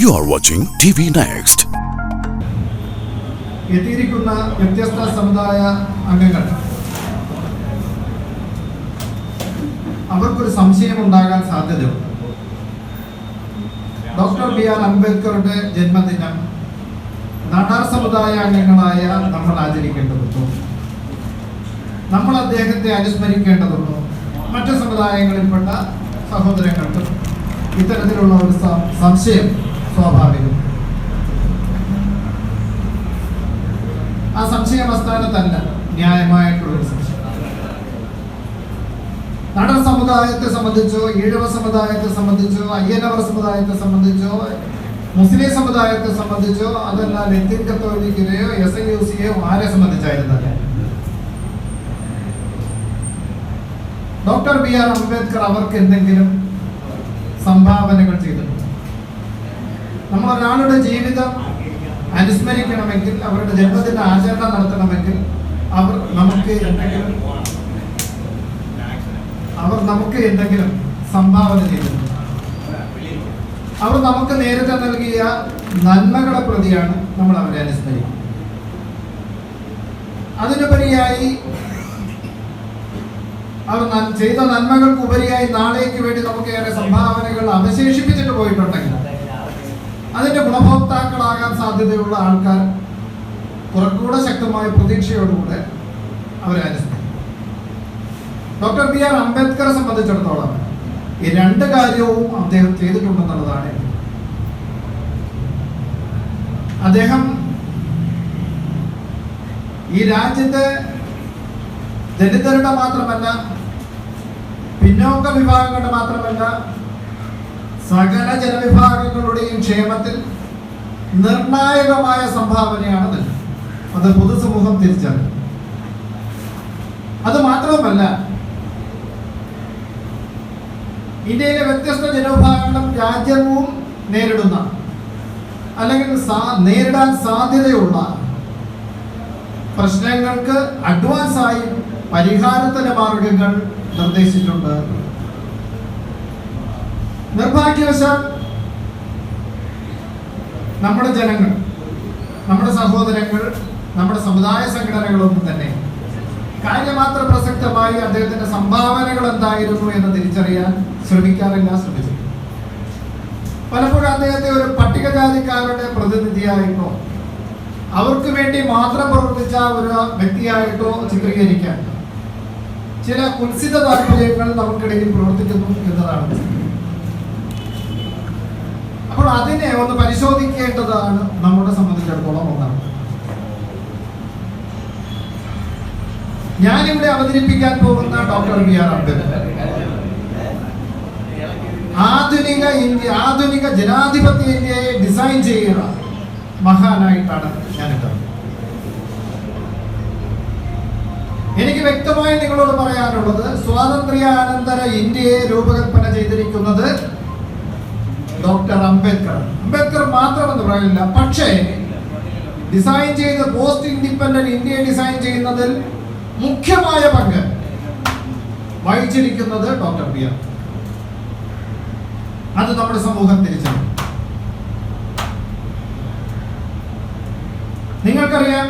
You watching T V next എത്തിയിരിക്കുന്ന വ്യത്യസ്ത സമുദായ അംഗങ്ങൾ. അവർക്കൊരു സംശയം ഉണ്ടാകാൻ സാധ്യതയുണ്ട്. ഡോക്ടർ ബി ആർ അംബേദ്കറുടെ ജന്മദിനം നാടാർ സമുദായ അംഗങ്ങളായ നമ്മൾ ആചരിക്കേണ്ടതുണ്ടോ? നമ്മൾ അദ്ദേഹത്തെ അനുസ്മരിക്കേണ്ടതുണ്ടോ? മറ്റു സമുദായങ്ങളിൽപ്പെട്ട സഹോദരങ്ങൾക്ക് ഇത്തരത്തിലുള്ള ഒരു സംശയം സ്വാഭാവികം. ആ സംശയം അസ്ഥാനത്തല്ല ന്യായമായിട്ടുള്ള ഒരു സംശയം. നടൻ സമുദായത്തെ സംബന്ധിച്ചോ ഈഴവ സമുദായത്തെ സംബന്ധിച്ചോ അയ്യനവർ സമുദായത്തെ സംബന്ധിച്ചോ മുസ്ലിം സമുദായത്തെ സംബന്ധിച്ചോ അതല്ല ലത്തിൻ കത്തോലിക്കിനെയോ എസ് ഐ യു സിയെയോ ആരെ സംബന്ധിച്ചായിരുന്നല്ല? ഡോക്ടർ ബി ആർ അംബേദ്കർ അവർക്ക് എന്തെങ്കിലും സംഭാവനകൾ ചെയ്തിട്ടുണ്ട്? നമ്മൾ ഒരാളുടെ ജീവിതം അനുസ്മരിക്കണമെങ്കിൽ അവരുടെ ജന്മത്തിന്റെ ആചരണം നടത്തണമെങ്കിൽ അവർ നമുക്ക് എന്തെങ്കിലും അവർ നമുക്ക് എന്തെങ്കിലും സംഭാവന ചെയ്യുന്നു. അവർ നമുക്ക് നേരത്തെ നൽകിയ നന്മകളെ പ്രതിയാണ് നമ്മൾ അവരെ അനുസ്മരിക്കുന്നത് അതിനുപരിയായി അവർ ചെയ്ത നന്മകൾക്ക് ഉപരിയായി നാളേക്ക് വേണ്ടി നമുക്ക് ഏറെ സംഭാവനകൾ അവശേഷിപ്പിച്ചിട്ട് പോയിട്ടുണ്ടെങ്കിൽ അതിന്റെ ഗുണഭോക്താക്കളാകാൻ സാധ്യതയുള്ള ആൾക്കാർ കുറച്ചുകൂടെ ശക്തമായ പ്രതീക്ഷയോടുകൂടെ അവരെ അനുസ്മരിക്കും. ഡോക്ടർ ബി ആർ അംബേദ്കറെ സംബന്ധിച്ചിടത്തോളം ഈ രണ്ട് കാര്യവും അദ്ദേഹം ചെയ്തിട്ടുണ്ടെന്നുള്ളതാണ്. അദ്ദേഹം ഈ രാജ്യത്തെ ദലിതരുടെ മാത്രമല്ല പിന്നോക്ക വിഭാഗങ്ങളുടെ മാത്രമല്ല സകല ജനവിഭാഗങ്ങളുടെയും ക്ഷേമത്തിൽ നിർണായകമായ സംഭാവനയാണ് നൽകുന്നത് അത് പൊതുസമൂഹം തിരിച്ചറിയും അത് മാത്രമല്ല ഇന്ത്യയിലെ വ്യത്യസ്ത ജനവിഭാഗങ്ങളും രാജ്യവും നേരിടുന്ന അല്ലെങ്കിൽ നേരിടാൻ സാധ്യതയുള്ള പ്രശ്നങ്ങൾക്ക് അഡ്വാൻസായി പരിഹാരത്തിന് മാർഗങ്ങൾ നിർദ്ദേശിച്ചിട്ടുണ്ട്. നിർഭാഗ്യവശാൽ നമ്മുടെ ജനങ്ങൾ നമ്മുടെ സഹോദരങ്ങൾ നമ്മുടെ സമുദായ സംഘടനകളൊന്നും തന്നെ കാര്യമാത്ര പ്രസക്തമായി അദ്ദേഹത്തിന്റെ സംഭാവനകൾ എന്തായിരുന്നു എന്ന് തിരിച്ചറിയാൻ ശ്രമിക്കാറില്ല ശ്രമിച്ചു പലപ്പോഴും അദ്ദേഹത്തെ ഒരു പട്ടികജാതിക്കാരുടെ പ്രതിനിധിയായിട്ടോ അവർക്ക് വേണ്ടി മാത്രം പ്രവർത്തിച്ച ഒരു വ്യക്തിയായിട്ടോ ചിത്രീകരിക്കാൻ ചില കുൽസിത താല്പര്യങ്ങൾ നമുക്കിടയിൽ പ്രവർത്തിക്കുന്നു എന്നതാണ്. അപ്പോൾ അതിനെ ഒന്ന് പരിശോധിക്കേണ്ടതാണ് നമ്മുടെ സംബന്ധിച്ചിടത്തോളം ഒന്നാണ്. ഞാനിവിടെ അവതരിപ്പിക്കാൻ പോകുന്ന ഡോക്ടർ ബി ആർ അംബേദ്കർ ആധുനിക ഇന്ത്യ ആധുനിക ജനാധിപത്യ ഇന്ത്യയെ ഡിസൈൻ ചെയ്യുന്ന മഹാനായിട്ടാണ് ഞാൻ ഇട്ടത് എനിക്ക് വ്യക്തമായി നിങ്ങളോട് പറയാനുള്ളത് സ്വാതന്ത്ര്യാനന്തര ഇന്ത്യയെ രൂപകൽപ്പന ചെയ്തിരിക്കുന്നത് ഡോക്ടർ അംബേദ്കർ. അംബേദ്കർ മാത്രമെന്ന് പറയില്ല പക്ഷേ ഡിസൈൻ ചെയ്ത പോസ്റ്റ് ഇൻഡിപെൻഡന്റ് ഇന്ത്യയെ ഡിസൈൻ ചെയ്യുന്നതിൽ മുഖ്യമായ പങ്ക് വഹിച്ചിരിക്കുന്നത് ഡോക്ടർ ബി ആർ. അത് നമ്മുടെ സമൂഹം തിരിച്ചറിയും. നിങ്ങൾക്കറിയാം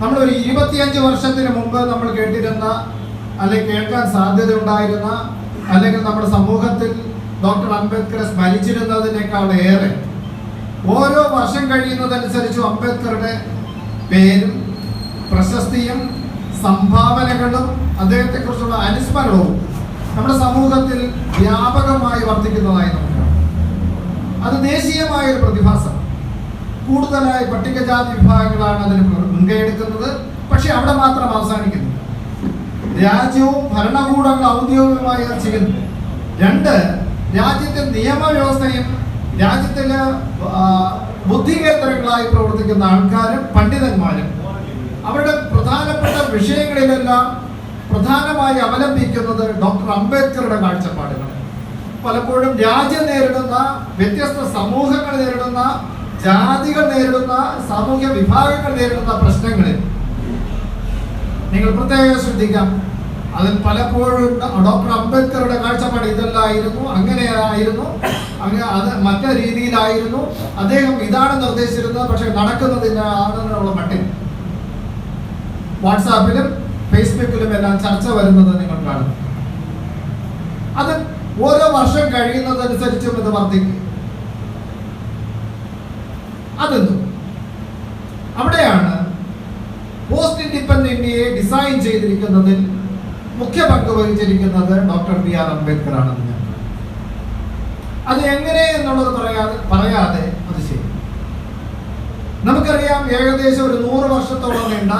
നമ്മൾ ഒരു ഇരുപത്തിയഞ്ച് വർഷത്തിന് മുമ്പ് നമ്മൾ കേട്ടിരുന്ന അല്ലെങ്കിൽ കേൾക്കാൻ സാധ്യതയുണ്ടായിരുന്ന അല്ലെങ്കിൽ നമ്മുടെ സമൂഹത്തിൽ ഡോക്ടർ അംബേദ്കറെ സ്മരിച്ചിരുന്നതിനേക്കാൾ ഏറെ. ഓരോ വർഷം കഴിയുന്നതനുസരിച്ചും അംബേദ്കറുടെ പേരും പ്രശസ്തിയും സംഭാവനകളും അദ്ദേഹത്തെക്കുറിച്ചുള്ള അനുസ്മരണവും നമ്മുടെ സമൂഹത്തിൽ വ്യാപകമായി വർദ്ധിക്കുന്നതായി നമുക്ക്. അത് ദേശീയമായ ഒരു പ്രതിഭാസം. കൂടുതലായി പട്ടികജാതി വിഭാഗങ്ങളാണ് അതിന് മുൻകൈ എടുക്കുന്നത് പക്ഷെ അവിടെ മാത്രം അവസാനിക്കുന്നു. രാജ്യവും ഭരണകൂടങ്ങൾ ഔദ്യോഗികമായി ചെയ്യുന്നു. രണ്ട് രാജ്യത്തെ നിയമവ്യവസ്ഥയും രാജ്യത്തിലെ ബുദ്ധികേന്ദ്രങ്ങളായി പ്രവർത്തിക്കുന്ന ആൾക്കാരും പണ്ഡിതന്മാരും അവരുടെ പ്രധാനപ്പെട്ട വിഷയങ്ങളിലെല്ലാം പ്രധാനമായി അവലംബിക്കുന്നത് ഡോക്ടർ അംബേദ്കറുടെ കാഴ്ചപ്പാടുകൾ പലപ്പോഴും രാജ്യം നേരിടുന്ന വ്യത്യസ്ത സമൂഹങ്ങൾ നേരിടുന്ന ജാതികൾ നേരിടുന്ന സാമൂഹ്യ വിഭാഗങ്ങൾ നേരിടുന്ന പ്രശ്നങ്ങളിൽ നിങ്ങൾ പ്രത്യേകം ശ്രദ്ധിക്കാം. അതിൽ പലപ്പോഴും ഡോക്ടർ അംബേദ്കറുടെ കാഴ്ചപ്പാട് ഇതല്ലായിരുന്നു അങ്ങനെയായിരുന്നു അങ്ങനെ അത് മറ്റേ രീതിയിലായിരുന്നു. അദ്ദേഹം ഇതാണ് നിർദ്ദേശിച്ചിരുന്നത് പക്ഷെ നടക്കുന്നതിനാണെന്നുള്ള മട്ടിൽ. വാട്സാപ്പിലും ഫേസ്ബുക്കിലും എല്ലാം ചർച്ച വരുന്നത് നിങ്ങൾ കാണുന്നു. അത് ഓരോ വർഷം കഴിയുന്നതനുസരിച്ചും ഇത് വർദ്ധിക്കും. അതെന്തു? അവിടെയാണ് പോസ്റ്റ് ഇൻഡിപെൻഡന്റ് ഇന്ത്യയെ ഡിസൈൻ ചെയ്തിരിക്കുന്നതിൽ മുഖ്യ പങ്ക് വഹിച്ചിരിക്കുന്നത് ഡോക്ടർ ബി ആർ അംബേദ്കർ ആണെന്ന് ഞാൻ അത് എങ്ങനെ എന്നുള്ളത് പറയാതെ പറയാതെ അത് ചെയ്യും നമുക്കറിയാം ഏകദേശം ഒരു നൂറ് വർഷത്തോളം നീണ്ട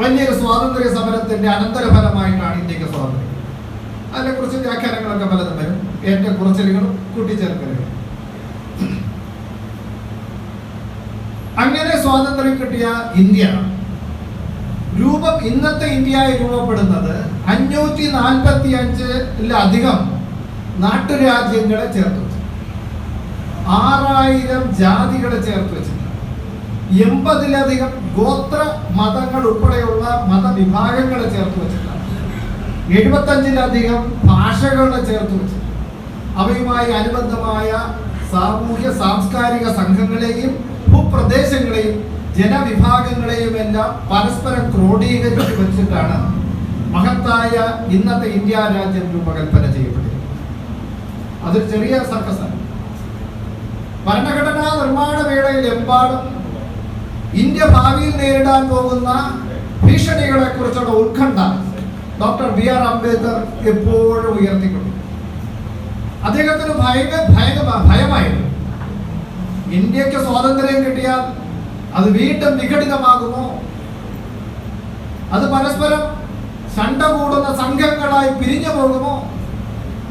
വലിയൊരു സ്വാതന്ത്ര്യ സമരത്തിന്റെ അനന്തരഫലമായിട്ടാണ് ഇന്ത്യയ്ക്ക് സ്വാതന്ത്ര്യം. അതിനെക്കുറിച്ച് വ്യാഖ്യാനങ്ങളൊക്കെ പലതും വരും. എന്റെ കുറച്ചിലുകളും കൂട്ടിച്ചേർക്കലുകളും. അങ്ങനെ സ്വാതന്ത്ര്യം കിട്ടിയ ഇന്ത്യ രൂപം ഇന്നത്തെ ഇന്ത്യയായി രൂപപ്പെടുന്നത് അഞ്ഞൂറ്റി നാൽപ്പത്തി അഞ്ചിലധികം നാട്ടുരാജ്യങ്ങളെ ചേർത്ത് വെച്ചു ആറായിരം ജാതികളെ ചേർത്ത് വെച്ചിട്ടുണ്ട്. എൺപതിലധികം ഗോത്ര മതങ്ങൾ ഉൾപ്പെടെയുള്ള മതവിഭാഗങ്ങളെ ചേർത്ത് വെച്ചിട്ടുണ്ട്. എഴുപത്തഞ്ചിലധികം ഭാഷകളെ ചേർത്ത് വെച്ചിട്ടുണ്ട്. അവയുമായി അനുബന്ധമായ സാമൂഹ്യ സാംസ്കാരിക സംഘങ്ങളെയും ഭൂപ്രദേശങ്ങളെയും ജനവിഭാഗങ്ങളെയും എല്ലാം പരസ്പരം ക്രോഡീകരിച്ച് വെച്ചിട്ടാണ് മഹത്തായ ഇന്നത്തെ ഇന്ത്യ രാജ്യം രൂപകൽപ്പന ചെയ്യപ്പെട്ടത് അതൊരു ചെറിയ സർക്കസാണ് ഭരണഘടനാ നിർമ്മാണ വേളയിൽ എമ്പാടും ഇന്ത്യ ഭാവിയിൽ നേരിടാൻ പോകുന്ന ഭീഷണികളെ കുറിച്ചുള്ള ഉത്കണ്ഠ ഡോക്ടർ ബി ആർ അംബേദ്കർ എപ്പോഴും ഉയർത്തിക്കൊണ്ടു. അദ്ദേഹത്തിന് ഭയങ്കര ഭയ ഭയമായിരുന്നു. ഇന്ത്യയ്ക്ക് സ്വാതന്ത്ര്യം കിട്ടിയാൽ അത് വീണ്ടും വിഘടിതമാകുമോ അത് പരസ്പരം ശണ്ട കൂടുന്ന സംഘങ്ങളായി പിരിഞ്ഞു പോകുമോ?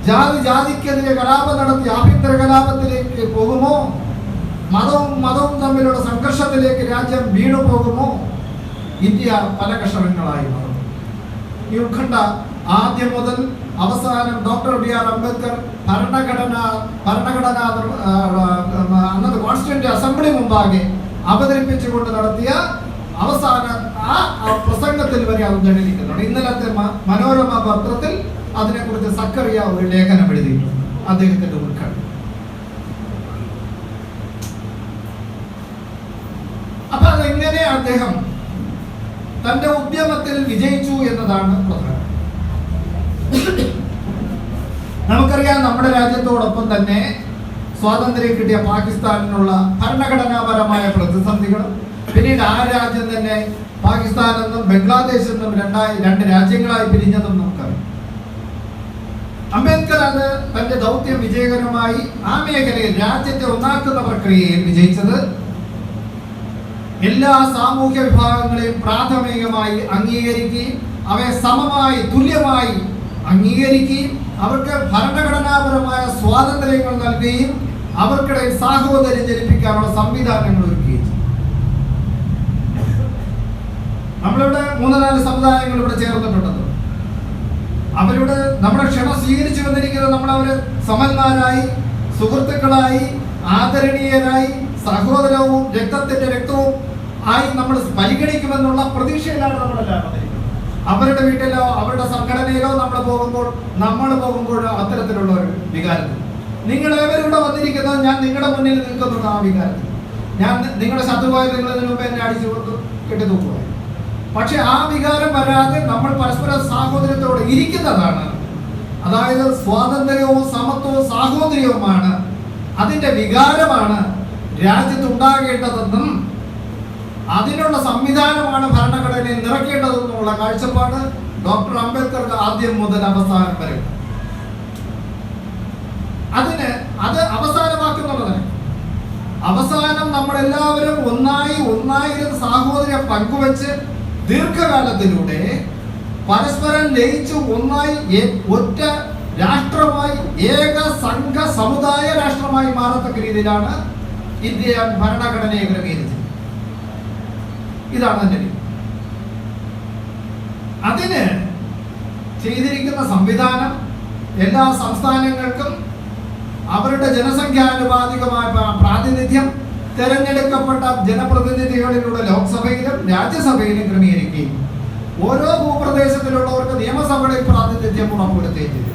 ജാതി ജാതിക്കെതിരെ കലാപം നടത്തി ആഭ്യന്തര കലാപത്തിലേക്ക് പോകുമോ? മതവും മതവും തമ്മിലുള്ള സംഘർഷത്തിലേക്ക് രാജ്യം വീണു പോകുമോ? ഇന്ത്യ പല കഷണങ്ങളായി മാറും ഈ ഉത്കണ്ഠ ആദ്യം മുതൽ അവസാനം ഡോക്ടർ ബി ആർ അംബേദ്കർ ഭരണഘടന ഭരണഘടനാ അന്നത് കോൺസ്റ്റിറ്റ്യൂന്റ് അസംബ്ലി മുമ്പാകെ അവതരിപ്പിച്ചുകൊണ്ട് നടത്തിയ അവസാന ആ പ്രസംഗത്തിൽ വരെ അത് തെളിയിക്കുന്നുണ്ട് ഇന്നലത്തെ മനോരമ പത്രത്തിൽ അതിനെക്കുറിച്ച് സക്കറിയ ഒരു ലേഖനം എഴുതിയിട്ടുണ്ട്. അദ്ദേഹത്തിന്റെ ഉത്കണ്ഠ അപ്പൊ അതെങ്ങനെ അദ്ദേഹം തന്റെ ഉദ്യമത്തിൽ വിജയിച്ചു എന്നതാണ് പ്രധാനം. നമുക്കറിയാം നമ്മുടെ രാജ്യത്തോടൊപ്പം തന്നെ സ്വാതന്ത്ര്യം കിട്ടിയ പാകിസ്ഥാനിനുള്ള ഭരണഘടനാപരമായ പ്രതിസന്ധികളും പിന്നീട് ആ രാജ്യം തന്നെ പാകിസ്ഥാൻ എന്നും ബംഗ്ലാദേശ് എന്നും രണ്ടായി രണ്ട് രാജ്യങ്ങളായി പിരിഞ്ഞതും നമുക്കറിയാം അംബേദ്കർ അത് തന്റെ ദൗത്യം വിജയകരമായി ആ മേഖലയിൽ രാജ്യത്തെ ഒന്നാക്കുന്ന പ്രക്രിയയിൽ വിജയിച്ചത് എല്ലാ സാമൂഹ്യ വിഭാഗങ്ങളെയും പ്രാഥമികമായി അംഗീകരിക്കുകയും അവയെ സമമായി തുല്യമായി അംഗീകരിക്കുകയും അവർക്ക് ഭരണഘടനാപരമായ സ്വാതന്ത്ര്യങ്ങൾ നൽകുകയും അവർക്കിടയിൽ സാഹോദര്യം ജനിപ്പിക്കാനുള്ള സംവിധാനങ്ങൾ ഒരുക്കുകയും ചെയ്യും നമ്മളിവിടെ മൂന്ന് നാല് സമുദായങ്ങൾ ഇവിടെ ചേർന്നിട്ടുണ്ടല്ലോ അവരുടെ നമ്മുടെ ക്ഷമ സ്വീകരിച്ചു വന്നിരിക്കുന്നത് നമ്മളവര് സമന്മാരായി സുഹൃത്തുക്കളായി ആദരണീയരായി സഹോദരവും രക്തത്തിന്റെ രക്തവും ആയി നമ്മൾ പരിഗണിക്കുമെന്നുള്ള പ്രതീക്ഷയിലാണ് നമ്മളെല്ലാം അവരുടെ വീട്ടിലോ അവരുടെ സംഘടനയിലോ നമ്മൾ പോകുമ്പോൾ നമ്മൾ പോകുമ്പോഴോ അത്തരത്തിലുള്ള ഒരു വികാരത്തിൽ നിങ്ങൾ ഇവിടെ വന്നിരിക്കുന്നത് ഞാൻ നിങ്ങളുടെ മുന്നിൽ നിൽക്കുന്നത് ആ വികാരത്തിൽ ഞാൻ നിങ്ങളുടെ ശത്രുവായ നിങ്ങൾ മുമ്പ് എന്നെ അടിച്ചു കൊടുത്തു കെട്ടിത്തൂക്കുക പക്ഷെ ആ വികാരം വരാതെ നമ്മൾ പരസ്പര സാഹോദര്യത്തോടെ ഇരിക്കുന്നതാണ്. അതായത് സ്വാതന്ത്ര്യവും സമത്വവും സാഹോദര്യവുമാണ്. അതിന്റെ വികാരമാണ് രാജ്യത്തുണ്ടാകേണ്ടതെന്നും അതിനുള്ള സംവിധാനമാണ് ഭരണഘടനയിൽ നിറയ്ക്കേണ്ടതെന്നുമുള്ള കാഴ്ചപ്പാട് ഡോക്ടർ അംബേദ്കർക്ക് ആദ്യം മുതൽ അവസാനം വരെ. അതിന് അത് അവസാനമാക്കുന്നുള്ളതാണ് അവസാനം നമ്മളെല്ലാവരും ഒന്നായി ഒന്നായിരുന്ന സാഹോദര്യം പങ്കുവച്ച് ദീർഘകാലത്തിലൂടെ പരസ്പരം ലയിച്ചു ഒന്നായി ഒറ്റ രാഷ്ട്രമായി ഏക സംഘ സമുദായ രാഷ്ട്രമായി മാറത്തക്ക രീതിയിലാണ് ഇന്ത്യ ഭരണഘടനയെ ക്രമീകരിച്ചത് ഇതാണ് എന്റെ അതിന് ചെയ്തിരിക്കുന്ന സംവിധാനം എല്ലാ സംസ്ഥാനങ്ങൾക്കും അവരുടെ ജനസംഖ്യാനുപാതികമായ പ്ര- പ്രാതിനിധ്യം തെരഞ്ഞെടുക്കപ്പെട്ട ജനപ്രതിനിധികളിലൂടെ ലോക്സഭയിലും രാജ്യസഭയിലും ക്രമീകരിക്കുകയും ഓരോ ഭൂപ്രദേശത്തിലുള്ളവർക്ക് നിയമസഭകളിൽ പ്രാതിനിധ്യം ഉറപ്പുവരുത്തുകയും ചെയ്തു.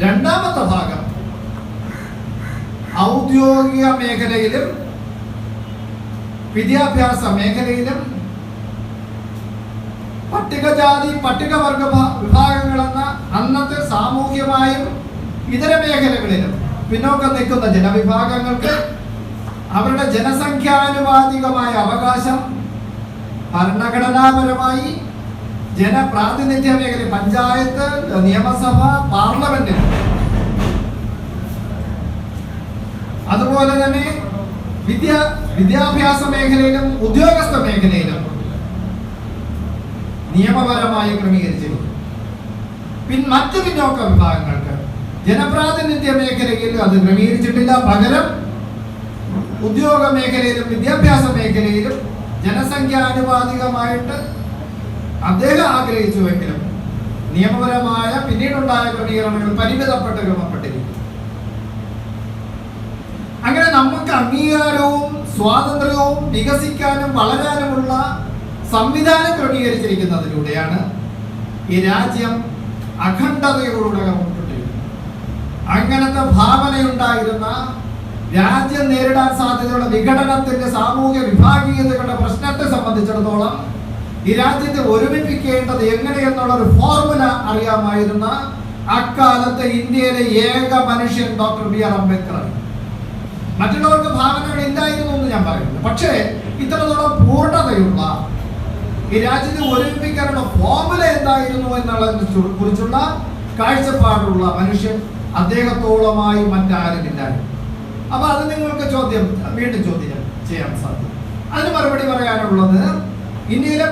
രണ്ടാമത്തെ ഭാഗം ഔദ്യോഗിക മേഖലയിലും വിദ്യാഭ്യാസ മേഖലയിലും പട്ടികജാതി പട്ടികവർഗ വിഭാഗങ്ങളെന്ന അന്നത്തെ സാമൂഹ്യമായും ഇതര മേഖലകളിലും പിന്നോക്കം നിൽക്കുന്ന ജനവിഭാഗങ്ങൾക്ക് അവരുടെ ജനസംഖ്യാനുപാതികമായ അവകാശം ഭരണഘടനാപരമായി ജനപ്രാതിനിധ്യ മേഖല പഞ്ചായത്ത് നിയമസഭ പാർലമെന്റിൽ. അതുപോലെ തന്നെ വിദ്യാ വിദ്യാഭ്യാസ മേഖലയിലും ഉദ്യോഗസ്ഥ മേഖലയിലും നിയമപരമായി ക്രമീകരിച്ചിരിക്കുന്നു പിൻ മറ്റു പിന്നോക്ക വിഭാഗങ്ങൾക്ക് ജനപ്രാതിനിധ്യ മേഖലയിൽ അത് ക്രമീകരിച്ചിട്ടില്ല. പകരം ഉദ്യോഗ മേഖലയിലും വിദ്യാഭ്യാസ മേഖലയിലും ജനസംഖ്യാനുപാതികമായിട്ട് അദ്ദേഹം ആഗ്രഹിച്ചുവെങ്കിലും നിയമപരമായ പിന്നീടുണ്ടായ ക്രമീകരണങ്ങൾ പരിമിതപ്പെട്ട് ക്രമപ്പെട്ടിരിക്കും അങ്ങനെ നമുക്ക് അംഗീകാരവും സ്വാതന്ത്ര്യവും വികസിക്കാനും വളരാനുമുള്ള സംവിധാനം ക്രമീകരിച്ചിരിക്കുന്നതിലൂടെയാണ് ഈ രാജ്യം അഖണ്ഡതയോടെ മുൻപോട്ടിരിക്കുന്നത് അങ്ങനത്തെ ഭാവനയുണ്ടായിരുന്ന രാജ്യം നേരിടാൻ സാധ്യതയുള്ള വിഘടനത്തിന്റെ സാമൂഹ്യ വിഭാഗീയതകളുടെ പ്രശ്നത്തെ സംബന്ധിച്ചിടത്തോളം ഈ രാജ്യത്തെ ഒരുമിപ്പിക്കേണ്ടത് എങ്ങനെയെന്നുള്ള ഒരു ഫോർമുല അറിയാമായിരുന്ന അക്കാലത്തെ ഇന്ത്യയിലെ ഏക മനുഷ്യൻ ഡോക്ടർ ബി ആർ അംബേദ്കർ. മറ്റുള്ളവർക്ക് ഭാവനകൾ ഇല്ലായിരുന്നു എന്ന് ഞാൻ പറയുന്നു. പക്ഷേ ഇത്രത്തോളം പൂർണതയുള്ള ഈ രാജ്യത്തെ ഒരുമിപ്പിക്കാനുള്ള ഫോർമുല എന്തായിരുന്നു എന്നുള്ളതിനെ കുറിച്ചുള്ള കാഴ്ചപ്പാടുള്ള മനുഷ്യൻ അദ്ദേഹത്തോളമായി മറ്റാരുമില്ലായിരുന്നു അപ്പൊ അത് നിങ്ങൾക്ക് ചോദ്യം വീണ്ടും ചോദ്യം ചെയ്യാൻ സാധിക്കും. അതിന് മറുപടി പറയാനുള്ളത് ഇന്ത്യയിലെ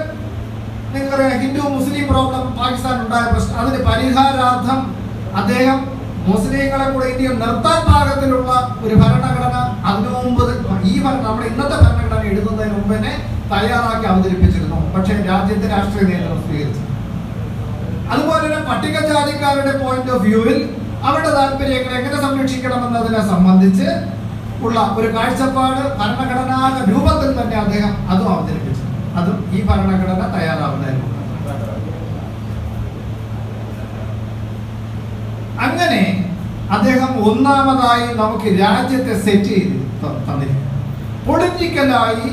നിങ്ങൾക്കറിയാം ഹിന്ദു മുസ്ലിം പ്രോബ്ലം പാകിസ്ഥാൻ ഉണ്ടായ പ്രശ്നം അതിന് പരിഹാരാർത്ഥം അദ്ദേഹം മുസ്ലിങ്ങളെ കൂടെ ഇന്ത്യ നിർത്താൻ പാകത്തിലുള്ള ഒരു ഭരണഘടന അതിനു മുമ്പ് ഈ ഭരണ നമ്മുടെ ഇന്നത്തെ ഭരണഘടന എഴുതുന്നതിന് മുമ്പ് തന്നെ തയ്യാറാക്കി അവതരിപ്പിച്ചിരുന്നു. പക്ഷേ രാജ്യത്തെ രാഷ്ട്രീയ നേതൃത്വം സ്വീകരിച്ചു. അതുപോലെ തന്നെ പട്ടികജാതിക്കാരുടെ പോയിന്റ് ഓഫ് വ്യൂവിൽ അവരുടെ താല്പര്യങ്ങൾ എങ്ങനെ സംരക്ഷിക്കണമെന്നതിനെ സംബന്ധിച്ച് ഉള്ള ഒരു കാഴ്ചപ്പാട് ഭരണഘടനാ രൂപത്തിൽ തന്നെ അദ്ദേഹം അതും അവതരിപ്പിച്ചു. അതും ഈ ഭരണഘടന തയ്യാറാവുന്നതിന് മുമ്പ്. അങ്ങനെ അദ്ദേഹം ഒന്നാമതായി നമുക്ക് രാജ്യത്തെ സെറ്റ് ചെയ്ത് ത- തന്നിരിക്കുന്നു. പൊളിറ്റിക്കലായി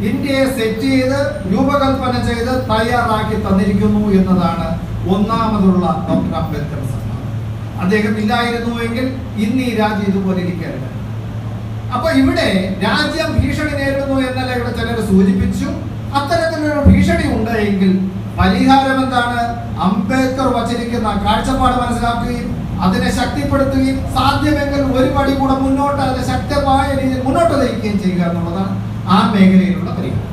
ഇന്ത്യയെ സെറ്റ് ചെയ്ത് രൂപകൽപ്പന ചെയ്ത് തയ്യാറാക്കി തന്നിരിക്കുന്നു എന്നതാണ് ഒന്നാമതുള്ള ഡോക്ടർ അംബേദ്കർ സമ്മതം അദ്ദേഹം ഇല്ലായിരുന്നുവെങ്കിൽ ഇന്ന് ഈ രാജ്യം ഇതുപോലെ ഇരിക്കരുത്. അപ്പൊ ഇവിടെ രാജ്യം ഭീഷണി നേരിടുന്നു എന്നല്ല ഇവിടെ ചിലർ സൂചിപ്പിച്ചു. അത്തരത്തിലൊരു ഭീഷണി ഉണ്ട് എങ്കിൽ പരിഹാരം എന്താണ്? അംബേദ്കർ വച്ചിരിക്കുന്ന കാഴ്ചപ്പാട് മനസ്സിലാക്കുകയും അതിനെ ശക്തിപ്പെടുത്തുകയും സാധ്യമെങ്കിൽ ഒരു പടി കൂടെ മുന്നോട്ട് അതിനെ ശക്തമായ രീതിയിൽ മുന്നോട്ട് നയിക്കുകയും ചെയ്യുക എന്നുള്ളതാണ് ആ മേഖലയിലുള്ള പരിഹാരം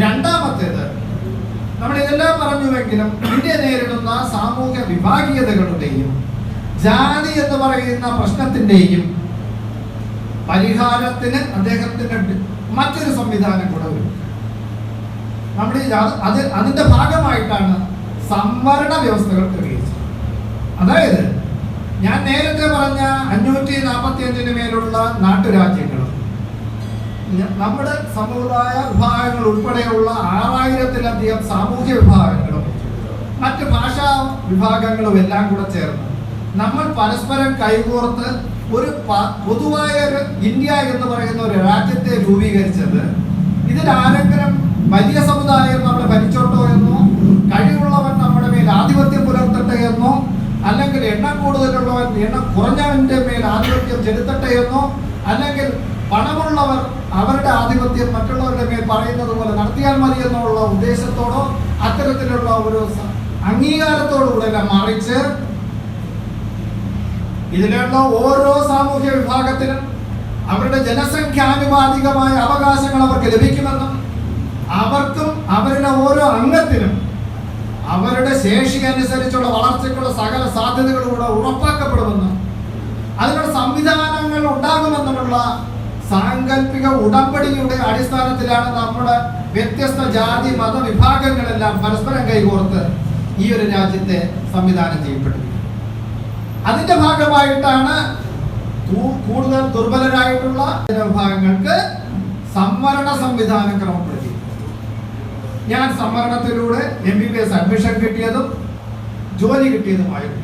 രണ്ടാമത്തേത് നമ്മൾ ഇതെല്ലാം പറഞ്ഞുവെങ്കിലും ഇന്ത്യ നേരിടുന്ന സാമൂഹ്യ വിഭാഗീയതകളുടെയും ജാതി എന്ന് പറയുന്ന പ്രശ്നത്തിന്റെയും പരിഹാരത്തിന് അദ്ദേഹത്തിന്റെ മറ്റൊരു സംവിധാനം കൂടെ വരും. നമ്മുടെ അത് അതിന്റെ ഭാഗമായിട്ടാണ് സംവരണ വ്യവസ്ഥകൾ അതായത് ഞാൻ നേരത്തെ പറഞ്ഞ അഞ്ഞൂറ്റി നാൽപ്പത്തി അഞ്ചിന് മേലുള്ള നാട്ടുരാജ്യങ്ങൾ. നമ്മുടെ സമുദായ വിഭാഗങ്ങൾ ഉൾപ്പെടെയുള്ള ആറായിരത്തിലധികം സാമൂഹ്യ വിഭാഗങ്ങളും മറ്റ് ഭാഷാ വിഭാഗങ്ങളും എല്ലാം കൂടെ ചേർന്ന് നമ്മൾ പരസ്പരം കൈകോർത്ത് ഒരു പൊതുവായ ഒരു ഇന്ത്യ എന്ന് പറയുന്ന ഒരു രാജ്യത്തെ രൂപീകരിച്ചത് ഇതിൽ ആരെങ്കിലും വലിയ സമുദായം നമ്മളെ ഭരിച്ചോട്ടോ എന്നോ കഴിവുള്ളവൻ നമ്മുടെ മേൽ ആധിപത്യം പുലർത്തട്ടെ എന്നോ അല്ലെങ്കിൽ എണ്ണം കൂടുതലുള്ളവൻ എണ്ണം കുറഞ്ഞവന്റെ മേൽ ആധിപത്യം ചെലുത്തട്ടെ എന്നോ അല്ലെങ്കിൽ പണമുള്ളവർ അവരുടെ ആധിപത്യം മറ്റുള്ളവരുടെ മേൽ പറയുന്നത് പോലെ നടത്തിയാൽ മതി എന്നുള്ള ഉദ്ദേശത്തോടോ അത്തരത്തിലുള്ള ഒരു സ- അംഗീകാരത്തോടുകൂടെ എല്ലാം മറിച്ച് ഇതിലുള്ള ഓരോ സാമൂഹ്യ വിഭാഗത്തിനും അവരുടെ ജനസംഖ്യാനുപാതികമായ അവകാശങ്ങൾ അവർക്ക് ലഭിക്കുമെന്നും അവർക്കും അവരുടെ ഓരോ അംഗത്തിനും അവരുടെ ശേഷി അനുസരിച്ചുള്ള വളർച്ചയ്ക്കുള്ള സകല സാധ്യതകളും കൂടെ ഉറപ്പാക്കപ്പെടുമെന്നും. അതിനുള്ള സംവിധാനങ്ങൾ ഉണ്ടാകുമെന്നുള്ള സാങ്കല്പിക ഉടമ്പടിയുടെ അടിസ്ഥാനത്തിലാണ് നമ്മുടെ വ്യത്യസ്ത ജാതി മത വിഭാഗങ്ങളെല്ലാം പരസ്പരം കൈകോർത്ത് ഈ ഒരു രാജ്യത്തെ സംവിധാനം ചെയ്യപ്പെടുന്നത് അതിന്റെ ഭാഗമായിട്ടാണ് കൂടുതൽ ദുർബലരായിട്ടുള്ള ജനവിഭാഗങ്ങൾക്ക് സംവരണ സംവിധാനം ക്രമപ്പെടുത്തി ഞാൻ സംവരണത്തിലൂടെ M B B S admission കിട്ടിയതും ജോലി കിട്ടിയതുമായിരുന്നു.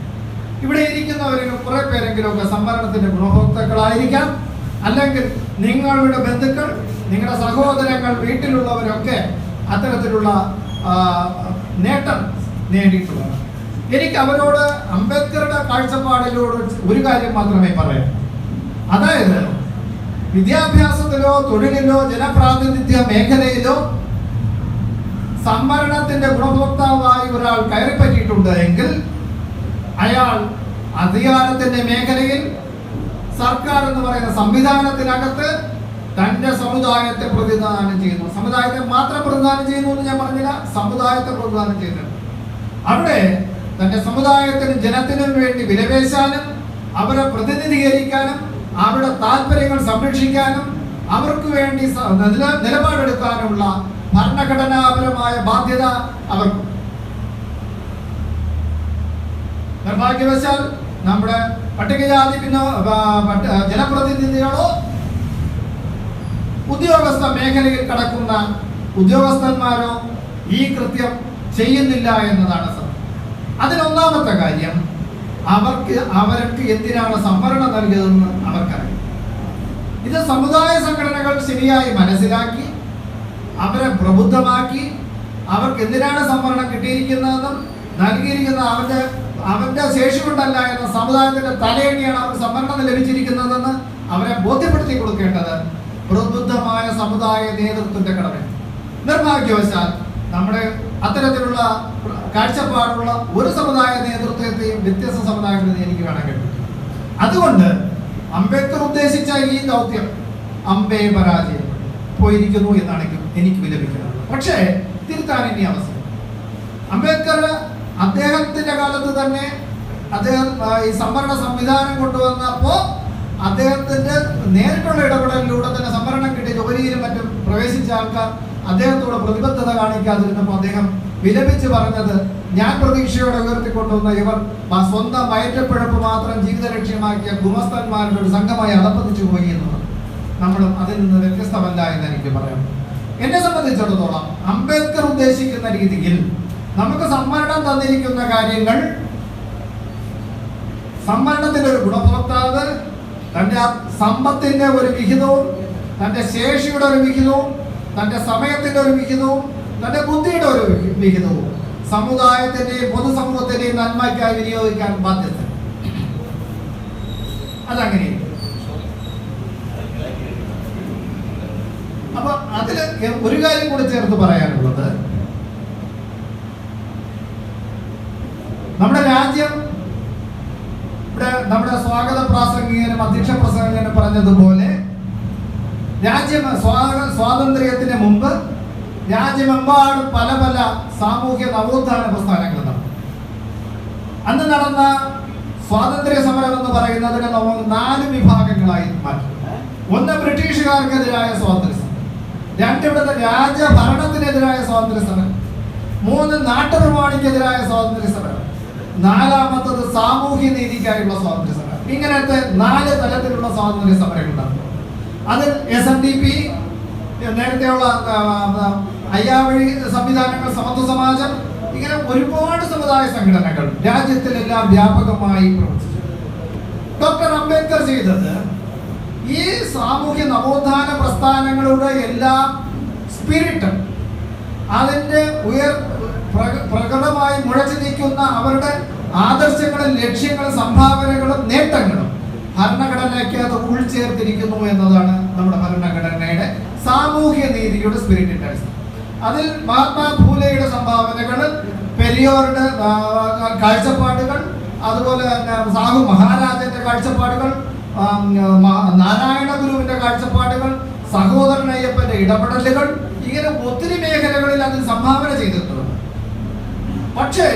ഇവിടെ ഇരിക്കുന്നവരിൽ കുറെ പേരെങ്കിലും ഒക്കെ സംവരണത്തിന്റെ ഗുണഭോക്താക്കളായിരിക്കാം. അല്ലെങ്കിൽ നിങ്ങളുടെ ബന്ധുക്കൾ നിങ്ങളുടെ സഹോദരങ്ങൾ വീട്ടിലുള്ളവരൊക്കെ അത്തരത്തിലുള്ള നേട്ടം നേടിയിട്ടുള്ളതാണ് എനിക്ക് അവരോട് അംബേദ്കറുടെ കാഴ്ചപ്പാടിലൂടെ ഒരു കാര്യം മാത്രമേ പറയാം അതായത് വിദ്യാഭ്യാസത്തിലോ തൊഴിലിലോ ജനപ്രാതിനിധ്യ മേഖലയിലോ സംവരണത്തിന്റെ ഗുണഭോക്താവായി ഒരാൾ കയറിപ്പറ്റിയിട്ടുണ്ട് എങ്കിൽ അയാൾ അധികാരത്തിന്റെ മേഖലയിൽ സർക്കാർ എന്ന് പറയുന്ന സംവിധാനത്തിനകത്ത് തന്റെ സമുദായത്തെ പ്രതിദാനം ചെയ്യുന്നു. സമുദായത്തെ മാത്രം പ്രതിദാനം ചെയ്യുന്നു എന്ന് ഞാൻ പറഞ്ഞില്ല സമുദായത്തെ പ്രതിദാനം ചെയ്യുന്നുണ്ട്. അവിടെ തന്റെ സമുദായത്തിനും ജനത്തിനും വേണ്ടി വിലപേശാനും അവരെ പ്രതിനിധീകരിക്കാനും അവരുടെ താല്പര്യങ്ങൾ സംരക്ഷിക്കാനും അവർക്ക് വേണ്ടി നിലപാടെടുക്കാനുള്ള ഭരണഘടനാപരമായ ബാധ്യത അവർക്കും നിർഭാഗ്യവശാൽ നമ്മുടെ പട്ടികജാതി പിന്നെ ജനപ്രതിനിധികളോ ഉദ്യോഗസ്ഥ മേഖലയിൽ കടക്കുന്ന ഉദ്യോഗസ്ഥന്മാരോ ഈ കൃത്യം ചെയ്യുന്നില്ല എന്നതാണ് സത്യം. അതിനൊന്നാമത്തെ കാര്യം അവർക്ക് അവർക്ക് എന്തിനാണ് സംവരണം നൽകിയതെന്ന് അവർക്കറിയാം. ഇത് സമുദായ സംഘടനകൾ ശരിയായി മനസ്സിലാക്കി അവരെ പ്രബുദ്ധമാക്കി അവർക്ക് എന്തിനാണ് സംവരണം കിട്ടിയിരിക്കുന്നതെന്നും നൽകിയിരിക്കുന്ന അവന്റെ അവന്റെ ശേഷി കൊണ്ടല്ല എന്ന സമുദായത്തിന്റെ തലയണിയാണ് അവർക്ക് സംവരണം ലഭിച്ചിരിക്കുന്നതെന്ന് അവരെ ബോധ്യപ്പെടുത്തി കൊടുക്കേണ്ടത് പ്രബുദ്ധമായ സമുദായ നേതൃത്വത്തിന്റെ കടമ നിർഭാഗ്യവശാൽ നമ്മുടെ അത്തരത്തിലുള്ള കാഴ്ചപ്പാടുള്ള ഒരു സമുദായ നേതൃത്വത്തെയും വ്യത്യസ്ത സമുദായങ്ങളെയും എനിക്ക് കേട്ടു അതുകൊണ്ട് അംബേദ്കർ ഉദ്ദേശിച്ച ഈ ദൗത്യം അമ്പേ പരാജയം പോയിരിക്കുന്നു എന്നാണ് എനിക്ക് എനിക്ക് വിലപിക്കണം. പക്ഷേ തിരുത്താൻ ഇനി അവസരം അംബേദ്കർ അദ്ദേഹത്തിന്റെ കാലത്ത് തന്നെ അദ്ദേഹം ഈ സംവരണ സംവിധാനം കൊണ്ടുവന്നപ്പോ അദ്ദേഹത്തിന്റെ നേരിട്ടുള്ള ഇടപെടലിലൂടെ തന്നെ സംവരണം കിട്ടിയ ജോലിയിലും മറ്റും പ്രവേശിച്ച ആൾക്കാർ അദ്ദേഹത്തോട് പ്രതിബദ്ധത കാണിക്കാതിരുന്നപ്പോൾ അദ്ദേഹം വിലപിച്ച് പറഞ്ഞത് ഞാൻ പ്രതീക്ഷയോടെ ഉയർത്തിക്കൊണ്ടുവന്ന ഇവർ സ്വന്തം വയറ്റപ്പിഴപ്പ് മാത്രം ജീവിത ലക്ഷ്യമാക്കിയ ഗുമസ്തന്മാരുടെ ഒരു സംഘമായി അടപ്പതിച്ചു പോയി എന്നുള്ളത്. നമ്മളും അതിൽ നിന്ന് വ്യത്യസ്തമല്ല എന്ന് എനിക്ക് പറയാം. എന്നെ സംബന്ധിച്ചിടത്തോളം അംബേദ്കർ ഉദ്ദേശിക്കുന്ന രീതിയിൽ നമുക്ക് സംവരണം തന്നിരിക്കുന്ന കാര്യങ്ങൾ സംവരണത്തിന്റെ ഒരു ഗുണഭോക്താവ് തന്റെ സമ്പത്തിന്റെ ഒരു വിഹിതവും തന്റെ ശേഷിയുടെ ഒരു വിഹിതവും തന്റെ സമയത്തിന്റെ ഒരു വിഹിതവും തന്റെ ബുദ്ധിയുടെ ഒരു വിഹിതവും സമുദായത്തിന്റെയും പൊതുസമൂഹത്തിന്റെയും നന്മയ്ക്കായി വിനിയോഗിക്കാൻ ബാധ്യത അതങ്ങനെ അപ്പൊ അതിൽ ഒരു കാര്യം കൂടെ ചേർത്ത് പറയാനുള്ളത്. നമ്മുടെ രാജ്യം ഇവിടെ നമ്മുടെ സ്വാഗത പ്രാസംഗികനും അധ്യക്ഷ പ്രസംഗികനും പറഞ്ഞതുപോലെ രാജ്യം സ്വാ സ്വാതന്ത്ര്യത്തിന് മുമ്പ് രാജ്യമെമ്പാടും പല പല സാമൂഹ്യ നവോത്ഥാന പ്രസ്ഥാനങ്ങൾ നടന്നു. അന്ന് നടന്ന സ്വാതന്ത്ര്യ സമരം എന്ന് പറയുന്നതിനെ നമ്മൾ നാല് വിഭാഗങ്ങളായി മാറ്റി. ഒന്ന് ബ്രിട്ടീഷുകാർക്കെതിരായ സ്വാതന്ത്ര്യ. രണ്ട് ഇവിടുത്തെ രാജഭരണത്തിനെതിരായ സ്വാതന്ത്ര്യ സമരം മൂന്ന് നാട്ടുനിർമ്മാണിക്കെതിരായ സ്വാതന്ത്ര്യ സമരം നാലാമത്തത് സാമൂഹ്യ നീതിക്കായുള്ള സ്വാതന്ത്ര്യ സമരം ഇങ്ങനത്തെ നാല് തലത്തിലുള്ള സ്വാതന്ത്ര്യ സമരങ്ങൾ നടന്നു. അതിൽ എസ് എൻ ഡി പി നേരത്തെയുള്ള അയ്യാവഴി സംവിധാനങ്ങൾ സമത്വ സമാജം ഇങ്ങനെ ഒരുപാട് സമുദായ സംഘടനകൾ രാജ്യത്തിലെല്ലാം വ്യാപകമായി പ്രവർത്തിച്ചു. ഡോക്ടർ അംബേദ്കർ ചെയ്തത് ഈ സാമൂഹ്യ നവോത്ഥാന പ്രസ്ഥാനങ്ങളുടെ എല്ലാം സ്പിരിറ്റ് അതിന്റെ ഉയർ പ്രകടമായി മുഴച്ചു നിൽക്കുന്ന അവരുടെ ആദർശങ്ങളും ലക്ഷ്യങ്ങളും സംഭാവനകളും നേട്ടങ്ങളും ഭരണഘടനയ്ക്ക് അത് ഉൾച്ചേർത്തിരിക്കുന്നു എന്നതാണ് നമ്മുടെ ഭരണഘടനയുടെ സാമൂഹ്യ നീതിയുടെ സ്പിരിറ്റിന്റെ അടിസ്ഥാനം അതിൽ മഹാത്മാ ഫൂലെയുടെ സംഭാവനകൾ പെരിയോറുടെ കാഴ്ചപ്പാടുകൾ അതുപോലെ തന്നെ സാഹു മഹാരാജന്റെ കാഴ്ചപ്പാടുകൾ നാരായണ ഗുരുവിന്റെ കാഴ്ചപ്പാടുകൾ സഹോദരൻ അയ്യപ്പന്റെ ഇടപെടലുകൾ ഇങ്ങനെ ഒത്തിരി മേഖലകളിൽ അതിൽ സംഭാവന ചെയ്തിട്ടുണ്ട്. പക്ഷേ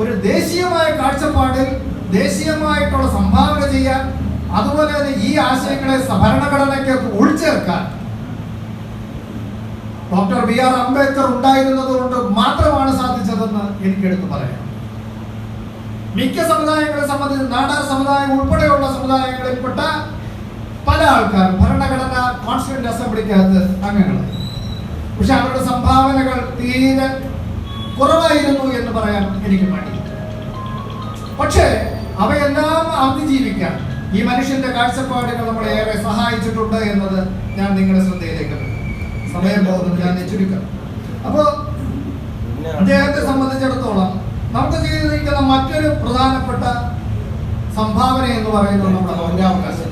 ഒരു ദേശീയമായ കാഴ്ചപ്പാടിൽ ദേശീയമായിട്ടുള്ള സംഭാവന ചെയ്യാൻ അതുപോലെ തന്നെ ഈ ആശയങ്ങളെ ഭരണഘടനയ്ക്ക് ഉൾച്ചേർക്കാൻ ഡോക്ടർ ബി ആർ അംബേദ്കർ ഉണ്ടായിരുന്നത് കൊണ്ട് മാത്രമാണ് സാധിച്ചതെന്ന് എനിക്കെടുത്ത് പറയാം. മിക്ക സമുദായങ്ങളെ സംബന്ധിച്ച് നാടാർ സമുദായം ഉൾപ്പെടെയുള്ള സമുദായങ്ങളിൽപ്പെട്ട പല ആൾക്കാർ ഭരണഘടന കോൺസ്റ്റിറ്റ്യൂന്റ് അസംബ്ലിക്കകത്ത് അംഗങ്ങളായി. പക്ഷെ അവരുടെ സംഭാവനകൾ തീരെ കുറവായിരുന്നു എന്ന് പറയാൻ എനിക്ക് മടി പക്ഷേ അവയെല്ലാം അതിജീവിക്കാൻ ഈ മനുഷ്യന്റെ കാഴ്ചപ്പാടുകൾ നമ്മളെ ഏറെ സഹായിച്ചിട്ടുണ്ട് എന്നത് ഞാൻ നിങ്ങളുടെ ശ്രദ്ധയിലേക്ക്. സമയം പോകുന്നത് ഞാൻ ചുരുക്കം അപ്പോ അദ്ദേഹത്തെ സംബന്ധിച്ചിടത്തോളം നമുക്ക് ചെയ്തിരിക്കുന്ന മറ്റൊരു പ്രധാനപ്പെട്ട സംഭാവന എന്ന് പറയുന്നത് നമ്മുടെ പൗരാവകാശം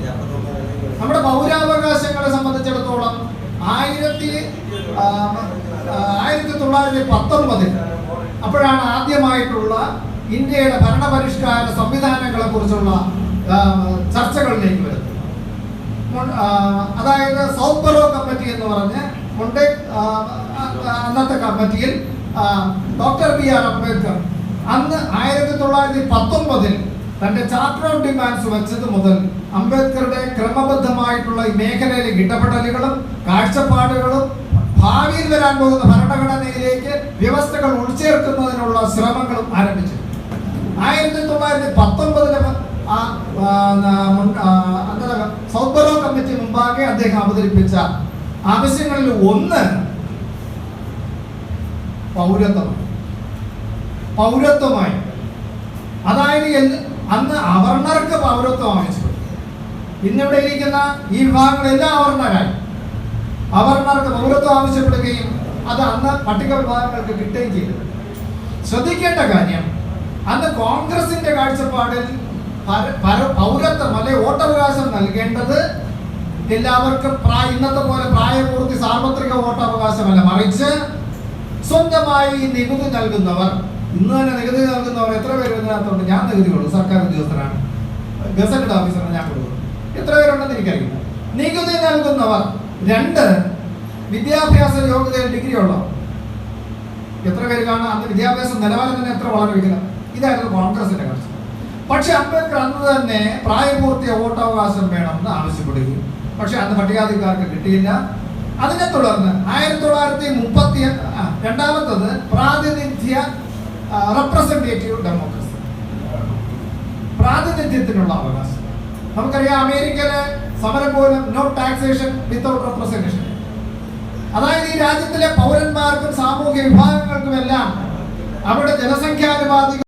നമ്മുടെ പൗരാവകാശങ്ങളെ സംബന്ധിച്ചിടത്തോളം ആയിരത്തി ആയിരത്തി തൊള്ളായിരത്തി പത്തൊമ്പതിൽ അപ്പോഴാണ് ആദ്യമായിട്ടുള്ള ഇന്ത്യയുടെ ഭരണപരിഷ്കാര സംവിധാനങ്ങളെ കുറിച്ചുള്ള ചർച്ചകളിലേക്ക് വരുന്നത്. അതായത് സൗത്ത് ബറോ കമ്മിറ്റി എന്ന് പറഞ്ഞ് അന്നത്തെ കമ്മിറ്റിയിൽ ഡോക്ടർ ബി ആർ അംബേദ്കർ അന്ന് ആയിരത്തി തൊള്ളായിരത്തി പത്തൊമ്പതിൽ തന്റെ ചാർട്ടർ ഓഫ് ഡിമാൻഡ്സ് വെച്ചത് മുതൽ അംബേദ്കറുടെ ക്രമബദ്ധമായിട്ടുള്ള ഈ മേഖലയിലെ ഇടപെടലുകളും കാഴ്ചപ്പാടുകളും ഭാവിയിൽ വരാൻ പോകുന്ന ഭരണഘടനയിലേക്ക് വ്യവസ്ഥകൾ ഉൾച്ചേർക്കുന്നതിനുള്ള ശ്രമങ്ങളും ആരംഭിച്ചു. ആയിരത്തി തൊള്ളായിരത്തി പത്തൊമ്പതിലെ സൗത്ത് ബറോ കമ്മിറ്റി മുമ്പാകെ അദ്ദേഹം അവതരിപ്പിച്ച ആവശ്യങ്ങളിൽ ഒന്ന് പൗരത്വമാണ്. പൗരത്വമായി. അതായത് അന്ന് അവർണർക്ക് പൗരത്വം ആവശ്യപ്പെട്ടു. ഇന്നിവിടെ ഇരിക്കുന്ന ഈ വിഭാഗങ്ങളെല്ലാം അവർണരായി. അവർണർക്ക് പൗരത്വം ആവശ്യപ്പെടുകയും അത് അന്ന് പട്ടിക വിഭാഗങ്ങൾക്ക് കിട്ടുകയും ചെയ്തു. ശ്രദ്ധിക്കേണ്ട കാര്യം അന്ന് കോൺഗ്രസിന്റെ കാഴ്ചപ്പാടിൽ പര- പര- പൗരത്വം അല്ലെ വോട്ടവകാശം നൽകേണ്ടത് എല്ലാവർക്കും പ്രായ ഇന്നത്തെ പോലെ പ്രായപൂർത്തി സാർവത്രിക വോട്ടവകാശമല്ല. മറിച്ച് സ്വന്തമായി നികുതി നൽകുന്നവർ ഇന്ന് തന്നെ നികുതി നൽകുന്നവർ എത്ര പേര് ഇതിനകത്തുണ്ട്? ഞാൻ നികുതി കൊടുക്കും. സർക്കാർ ഉദ്യോഗസ്ഥരാണ്. ഗസറ്റഡ് ഓഫീസറാണ് ഞാൻ കൊടുക്കുന്നത്. എത്ര പേരുണ്ടെന്ന് എനിക്കറിയില്ല. നികുതി നൽകുന്നവർ രണ്ട് വിദ്യാഭ്യാസ യോഗ്യതയിൽ ഡിഗ്രി ഉള്ളവർ. എത്ര പേര് കാണാം അന്ന് വിദ്യാഭ്യാസ നിലവാരം തന്നെ എത്ര വളരെ വികലം ഇതായിരുന്നു കോൺഗ്രസിന്റെ കാഴ്ച പക്ഷെ അംബേദ്കർ അന്ന് തന്നെ പ്രായപൂർത്തിയ വോട്ടവകാശം വേണമെന്ന് ആവശ്യപ്പെടുകയും പക്ഷെ അന്ന് പട്ടികാധികാർക്ക് കിട്ടിയില്ല. അതിനെ തുടർന്ന് ആയിരത്തി തൊള്ളായിരത്തി മുപ്പത്തി രണ്ടാമത്തത് പ്രാതിനിധ്യ റെപ്രസെന്റേറ്റീവ് ഡെമോക്രസി പ്രാതിനിധ്യത്തിനുള്ള അവകാശം. നമുക്കറിയാം അമേരിക്കയിലെ സമരം പോലും നോ ടാക്സേഷൻ വിത്തൗട്ട് റെപ്രസെന്റേഷൻ അതായത് ഈ രാജ്യത്തിലെ പൗരന്മാർക്കും സാമൂഹ്യ വിഭാഗങ്ങൾക്കും എല്ലാം അവിടെ ജനസംഖ്യാനുപാതിക